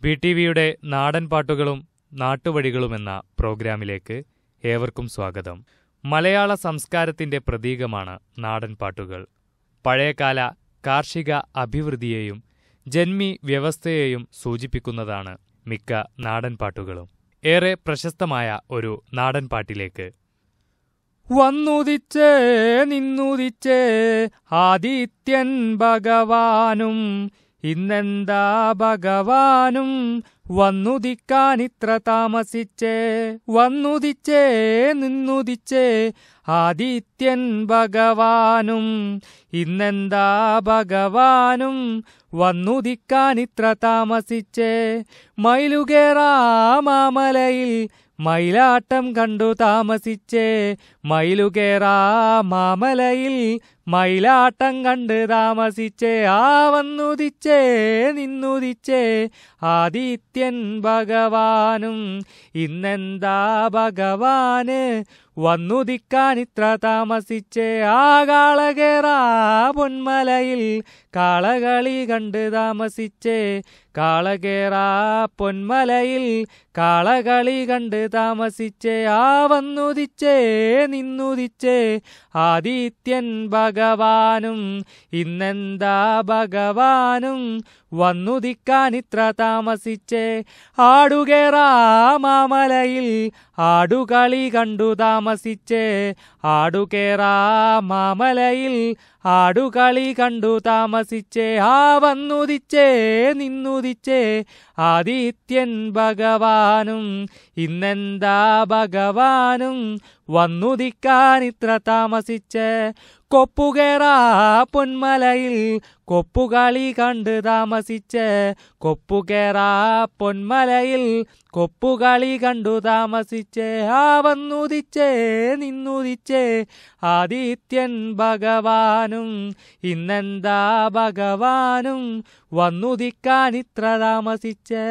B T വിയുടെ നാടൻ പാട്ടുകളും നാട്ടുവഴികളുമെന്ന പ്രോഗ്രാമിലേക്ക് ഏവർക്കും സ്വാഗതം. മലയാള സംസ്കാരത്തിന്റെ പ്രതീകമാണ് നാടൻ പാട്ടുകൾ. പഴയകാല കാർഷിക അഭിവൃദ്ധിയെയും ജന്മി വ്യവസ്ഥയെയും സൂചിപ്പിക്കുന്നതാണ് മിക്ക നാടൻ പാട്ടുകളും. ഏറെ പ്രശസ്തമായ ഒരു നാടൻ പാട്ടിലേക്ക്. വന്നുദിച്ചേ നിന്നുദിച്ചേ ആദിത്യൻ ഭഗവാനും ഇന്നെന്താ ഭഗവാനും വന്നുദിക്കാനിത്ര താമസിച്ചേ? വന്നുദിച്ചേ നിന്നുദിച്ചേ ആദിത്യൻ ഭഗവാനും ഇന്നെന്താ ഭഗവാനും വന്നുദിക്കാനിത്ര താമസിച്ചേ? മയിലുകേറാ മാമലയിൽ മയിലാട്ടം കണ്ടു താമസിച്ചേ? മയിലുകേറാ മാമലയിൽ മയിലാട്ടം കണ്ട് താമസിച്ചേ ആ വന്നുദിച്ചേ നിന്നുദിച്ചേ ആദിത്യൻ ഭഗവാനും ഇന്നെന്താ ഭഗവാന്? വന്നുദിക്കാൻ ഇത്ര താമസിച്ചേ ആ കാളകേറാ പൊന്മലയിൽ കാളകളി കണ്ട് താമസിച്ചേ കാളകേറാ പൊന്മലയിൽ കാളകളി കണ്ട് താമസിച്ചേ ആ വന്നുദിച്ചേ നിന്നുദിച്ചേ ആദിത്യൻ ഭഗവാനും ഇന്നെന്താ ഭഗവാനും? വന്നുദിക്കാൻ ഇത്ര താമസിച്ചേ. ആടുകേറാമാമലയിൽ ആടുകളി കണ്ടു താമസിച്ചേ. ആടുകേറാ മാമലയിൽ ആടുകളി കണ്ടു താമസിച്ചേ ആ വന്നുദിച്ചേ നിന്നുദിച്ചേ ആദിത്യൻ ഭഗവാനും ഇന്നെന്താ ഭഗവാനും വന്നുദിക്കാൻ ഇത്ര താമസിച്ച്. കൊപ്പുകേറാ പൊന്മലയിൽ കൊപ്പുകളി കണ്ട് താമസിച്ച് കൊപ്പുകേറാ പൊന്മലയിൽ കൊപ്പുകളി കണ്ടു താമസിച്ചേ ആ വന്നുദിച്ചേ നിന്നുദിച്ചേ. ആദിത്യൻ ഭഗവാനും ഇന്നെന്താ ഭഗവാനും വന്നുദിക്കാൻ ഇത്ര താമസിച്ചേ.